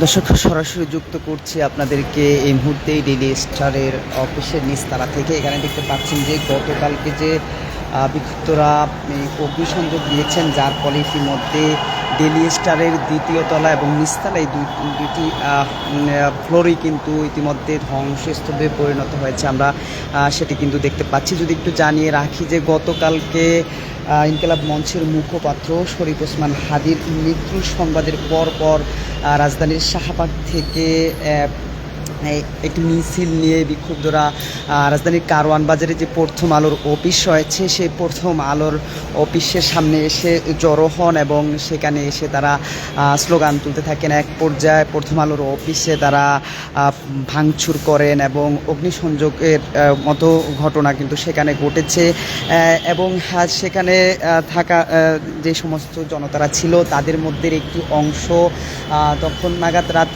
দর্শক, সরাসরি যুক্ত করছি আপনাদেরকে এই মুহূর্তেই ডেলি স্টারের অফিসের নিচতলা থেকে। এখানে দেখতে পাচ্ছেন যে গতকালকে যে বিক্ষুব্ধরা অগ্নিসংযোগ দিয়েছেন, যার ফলে ইতিমধ্যে ডেলি স্টারের দ্বিতীয় তলা এবং নিচতলা এই আহ, ফ্লোরই কিন্তু ইতিমধ্যে ধ্বংসস্তূপে পরিণত হয়েছে। আমরা সেটি কিন্তু দেখতে পাচ্ছি। যদি একটু জানিয়ে রাখি যে গতকালকে ইনকালাব মঞ্চের মুখপাত্র শরীফ ওসমান হাদির মৃত্যুর সংবাদের পর পর রাজধানীর শাহবাগ থেকে একটি মিছিল নিয়ে বিক্ষুব্ধরা রাজধানীর কারওয়ান বাজারে যে প্রথম আলোর অফিস রয়েছে, সেই প্রথম আলোর অফিসের সামনে এসে জড়ো হন এবং সেখানে এসে তারা স্লোগান তুলতে থাকেন। এক পর্যায়ে প্রথম আলোর অফিসে তারা ভাঙচুর করেন এবং অগ্নিসংযোগের মতো ঘটনা কিন্তু সেখানে ঘটেছে। এবং সেখানে থাকা যে সমস্ত জনতারা ছিল, তাদের মধ্যে একটি অংশ তখন নাগাদ রাত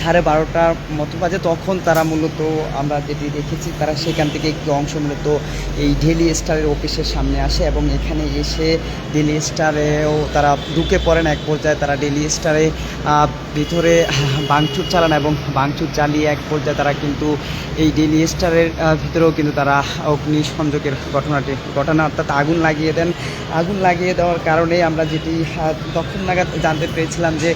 সাড়ে বারোটার মতো বাজে, তখন তারা মূলত আমরা যেটি দেখেছি, তারা সেখান থেকে একটু অংশ মূলত এই ডেলি স্টারের অফিসের সামনে আসে এবং এখানে এসে ডেলি স্টারেও তারা ঢুকে পড়েন। এক পর্যায়ে তারা ডেলি স্টারে ভিতরে বাংচুর চালান এবং বাংচুর চালিয়ে এক পর্যায়ে তারা কিন্তু এই ডেলি স্টারের ভিতরেও কিন্তু তারা অগ্নি সংযোগের ঘটনাটি ঘটনা অর্থাৎ আগুন লাগিয়ে দেন। আগুন লাগিয়ে দেওয়ার কারণে আমরা যেটি তখন নাগাদ জানতে পেরেছিলাম যে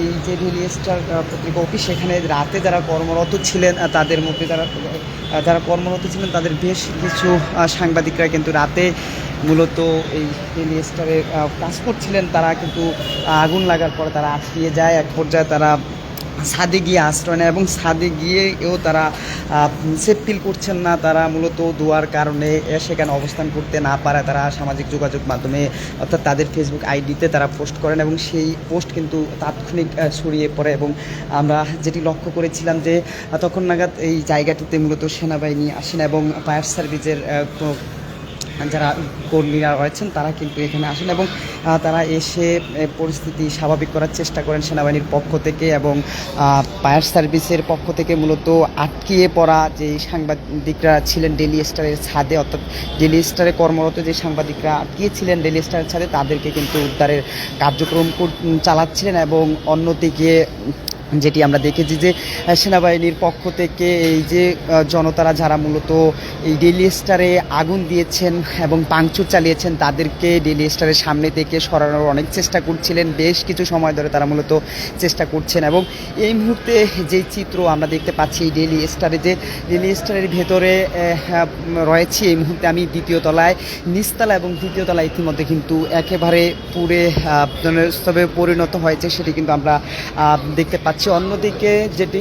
এই যে ডেলি স্টার পত্রিকা অফিস সেখানে রাতে যারা কর্মরত ছিলেন তাদের মধ্যে যারা যারা কর্মরত ছিলেন, তাদের বেশ কিছু সাংবাদিকরা কিন্তু রাতে মূলত এই ডেলি স্টারে আহ, কাজ করছিলেন তারা কিন্তু আগুন লাগার পরে তারা আটকিয়ে যায়। এক পর্যায়ে তারা ছাদে গিয়ে আশ্রয় নেয় এবং ছাদে গিয়েও তারা সেফ ফিল করছেন না। তারা মূলত দোয়ার কারণে সেখানে অবস্থান করতে না পারায় তারা সামাজিক যোগাযোগ মাধ্যমে অর্থাৎ তাদের ফেসবুক আইডিতে তারা পোস্ট করেন এবং সেই পোস্ট কিন্তু তাৎক্ষণিক ছড়িয়ে পড়ে এবং আমরা যেটি লক্ষ্য করেছিলাম যে তখন নাগাদ এই জায়গাটিতে মূলত সেনাবাহিনী আসেন এবং ফায়ার সার্ভিসের যারা কর্মীরা রয়েছেন, তারা কিন্তু এখানে আসেন এবং তারা এসে পরিস্থিতি স্বাভাবিক করার চেষ্টা করেন সেনাবাহিনীর পক্ষ থেকে এবং ফায়ার সার্ভিসের পক্ষ থেকে মূলত আটকিয়ে পড়া যে সাংবাদিকরা ছিলেন ডেলি স্টারের ছাদে, অর্থাৎ ডেলি স্টারে কর্মরত যে সাংবাদিকরা আটকিয়েছিলেন ডেলি স্টারের ছাদে, তাদেরকে কিন্তু উদ্ধারের কার্যক্রম চালাচ্ছিলেন এবং অন্যদিকে যেটি আমরা দেখেছি যে সেনাবাহিনীর পক্ষ থেকে এই যে জনতারা যারা মূলত এই ডেলি স্টারে আগুন দিয়েছেন এবং পাংচুর চালিয়েছেন তাদেরকে ডেলি স্টারের সামনে থেকে সরানোর অনেক চেষ্টা করছিলেন। বেশ কিছু সময় ধরে তারা মূলত চেষ্টা করছেন এবং এই মুহূর্তে যেই চিত্র আমরা দেখতে পাচ্ছি এই ডেলি স্টারে যে ডেলি স্টারের ভেতরে আহ, রয়েছি এই মুহূর্তে আমি দ্বিতীয় তলায় নিচতলা এবং দ্বিতীয় তলা ইতিমধ্যে কিন্তু একেবারে পুরে স্তবে পরিণত হয়েছে সেটি কিন্তু আমরা দেখতে পাচ্ছি। অন্যদিকে যেটি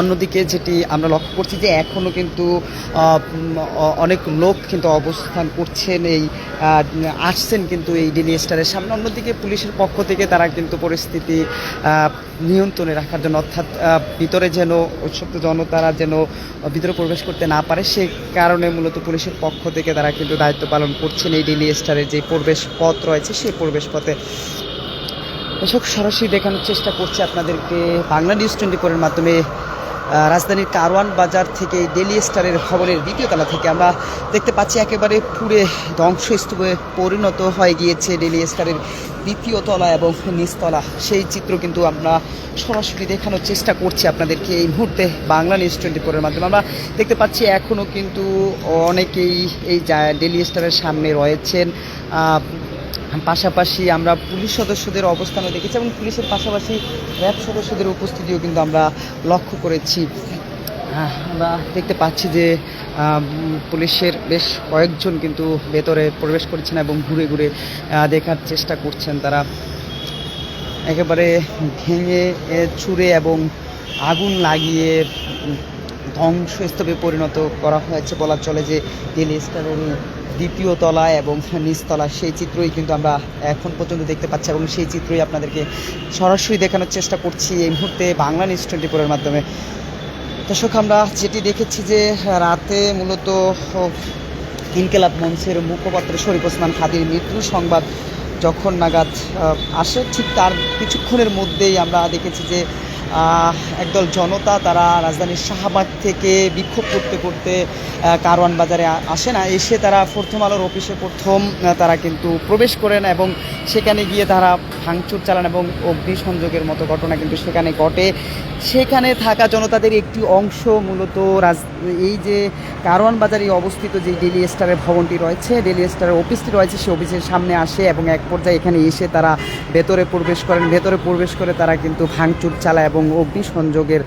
অন্যদিকে যেটি আমরা লক্ষ্য করছি যে এখনও কিন্তু অনেক লোক কিন্তু অবস্থান করছেন এই আসছেন কিন্তু এই ডেলি স্টারের সামনে। অন্যদিকে পুলিশের পক্ষ থেকে তারা কিন্তু পরিস্থিতি নিয়ন্ত্রণে রাখার জন্য, অর্থাৎ ভিতরে যেন উৎসপ্ত জনতারা যেন ভিতরে প্রবেশ করতে না পারে, সে কারণে মূলত পুলিশের পক্ষ থেকে তারা কিন্তু দায়িত্ব পালন করছেন এই ডেলি স্টারের যে প্রবেশ পথ রয়েছে সেই প্রবেশ পথে এসব সরাসরি দেখানোর চেষ্টা করছি আপনাদেরকে বাংলা নিউজ টোয়েন্টি ফোরের মাধ্যমে রাজধানীর কারওয়ান বাজার থেকে ডেলি স্টারের ভবনের দ্বিতীয় তলা থেকে আমরা দেখতে পাচ্ছি একেবারে পুরে ধ্বংসস্তূপে পরিণত হয়ে গিয়েছে ডেলি স্টারের দ্বিতীয় তলা এবং নিচতলা। সেই চিত্র কিন্তু আমরা সরাসরি দেখানোর চেষ্টা করছি আপনাদেরকে এই মুহূর্তে বাংলা নিউজ টোয়েন্টি ফোরের মাধ্যমে। আমরা দেখতে পাচ্ছি এখনও কিন্তু অনেকেই এই ডেলি স্টারের সামনে রয়েছেন। পাশাপাশি আমরা পুলিশ সদস্যদের অবস্থানও দেখেছি এবং পুলিশের পাশাপাশি র্যাব সদস্যদের উপস্থিতিও কিন্তু আমরা লক্ষ্য করেছি। আমরা দেখতে পাচ্ছি যে পুলিশের বেশ কয়েকজন কিন্তু ভেতরে প্রবেশ করছেন এবং ঘুরে ঘুরে দেখার চেষ্টা করছেন তারা। একেবারে ভেঙে চুরে এবং আগুন লাগিয়ে ধ্বংসস্তূপে পরিণত করা হয়েছে বলা চলে যে দিল্লি স্টারের দ্বিতীয় তলা এবং নিচতলা সেই চিত্রই কিন্তু আমরা এখন পর্যন্ত দেখতে পাচ্ছি এবং সেই চিত্রই আপনাদেরকে সরাসরি দেখানোর চেষ্টা করছি এই মুহূর্তে বাংলা নিউজ টোয়েন্টি ফোরের মাধ্যমে। দর্শক, আমরা যেটি দেখেছি যে রাতে মূলত ইনকেলাব মঞ্চের মুখপাত্র শরীফ ওসমান খাদির মৃত্যু সংবাদ যখন নাগাদ আসে, ঠিক তার কিছুক্ষণের মধ্যেই আমরা দেখেছি যে একদল জনতা তারা রাজধানীর শাহবাগ থেকে বিক্ষোভ করতে করতে কারওয়ান বাজারে আসে না। এসে তারা প্রথম আলোর অফিসে প্রথম তারা কিন্তু প্রবেশ করেন এবং সেখানে গিয়ে তারা ভাঙচুর চালান এবং অগ্নিসংযোগের মতো ঘটনা কিন্তু সেখানে ঘটে। সেখানে থাকা জনতাদের একটি অংশ মূলত রাজ, এই যে কারওয়ান বাজারে অবস্থিত যে ডেলি স্টারের ভবনটি রয়েছে ডেলি স্টারের অফিসটি রয়েছে সেই অফিসের সামনে আসে এবং এক পর্যায়ে এখানে এসে তারা ভেতরে প্রবেশ করেন। ভেতরে প্রবেশ করে তারা কিন্তু ভাঙচুর চালায় এবং অগ্নিসংযোগের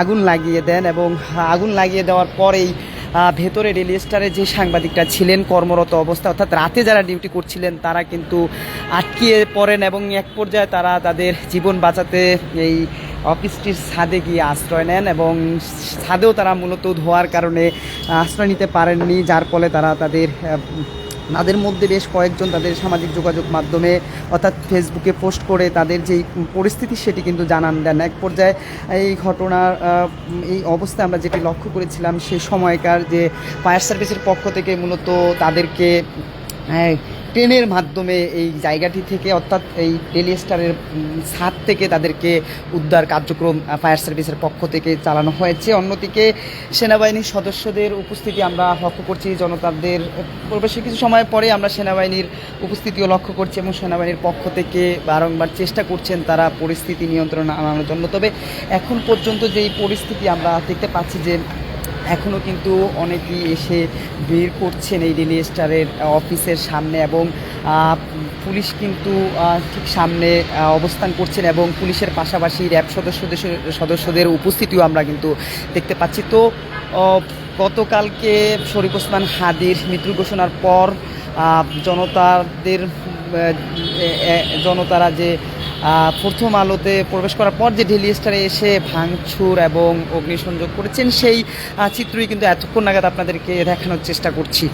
আগুন লাগিয়ে দেন এবং আগুন লাগিয়ে দেওয়ার পরেই ভেতরে রেল স্টারে যে সাংবাদিকরা ছিলেন, কর্মরত অবস্থা, অর্থাৎ রাতে যারা ডিউটি করছিলেন, তারা কিন্তু আটকিয়ে পড়েন এবং এক পর্যায়ে তারা তাদের জীবন বাঁচাতে এই অফিসটির ছাদে গিয়ে আশ্রয় নেন এবং ছাদেও তারা মূলত ধোয়ার কারণে আশ্রয় নিতে পারেননি, যার ফলে তারা তাদের তাদের মধ্যে বেশ কয়েকজন তাদের সামাজিক যোগাযোগ মাধ্যমে অর্থাৎ ফেসবুকে পোস্ট করে তাদের যেই পরিস্থিতি সেটি কিন্তু জানান দেন। এক পর্যায়ে এই ঘটনার এই অবস্থা আমরা যেটি লক্ষ্য করেছিলাম সেই সময়কার যে ফায়ার সার্ভিসের পক্ষ থেকে মূলত তাদেরকে হ্যাঁ, ট্রেনের মাধ্যমে এই জায়গাটি থেকে অর্থাৎ এই ডেলি স্টারের উম, ছাদ থেকে তাদেরকে উদ্ধার কার্যক্রম ফায়ার সার্ভিসের পক্ষ থেকে চালানো হয়েছে। অন্যদিকে সেনাবাহিনীর সদস্যদের উপস্থিতি আমরা লক্ষ্য করছি জনতাদের প্রবেশের কিছু সময় পরে আমরা সেনাবাহিনীর উপস্থিতিও লক্ষ্য করছি এবং সেনাবাহিনীর পক্ষ থেকে বারংবার চেষ্টা করছেন তারা পরিস্থিতি নিয়ন্ত্রণে আনানোর জন্য। তবে এখন পর্যন্ত যেই পরিস্থিতি আমরা দেখতে পাচ্ছি যে এখনও কিন্তু অনেকেই এসে ভিড় করছেন এই ডেলি স্টারের অফিসের সামনে এবং পুলিশ কিন্তু ঠিক সামনে অবস্থান করছেন এবং পুলিশের পাশাপাশি র্যাব সদস্যদের সদস্যদের উপস্থিতিও আমরা কিন্তু দেখতে পাচ্ছি। তো গতকালকে শরীফ ওসমান হাদির মৃত্যু ঘোষণার পর জনতাদের জনতারা যে প্রথম আলোতে প্রবেশ করার পর যে ডেলি স্টারে এসে ভাঙচুর এবং অগ্নিসংযোগ করেছেন, সেই চিত্রই কিন্তু এতক্ষণ নাগাদ আপনাদেরকে দেখানোর চেষ্টা করছি।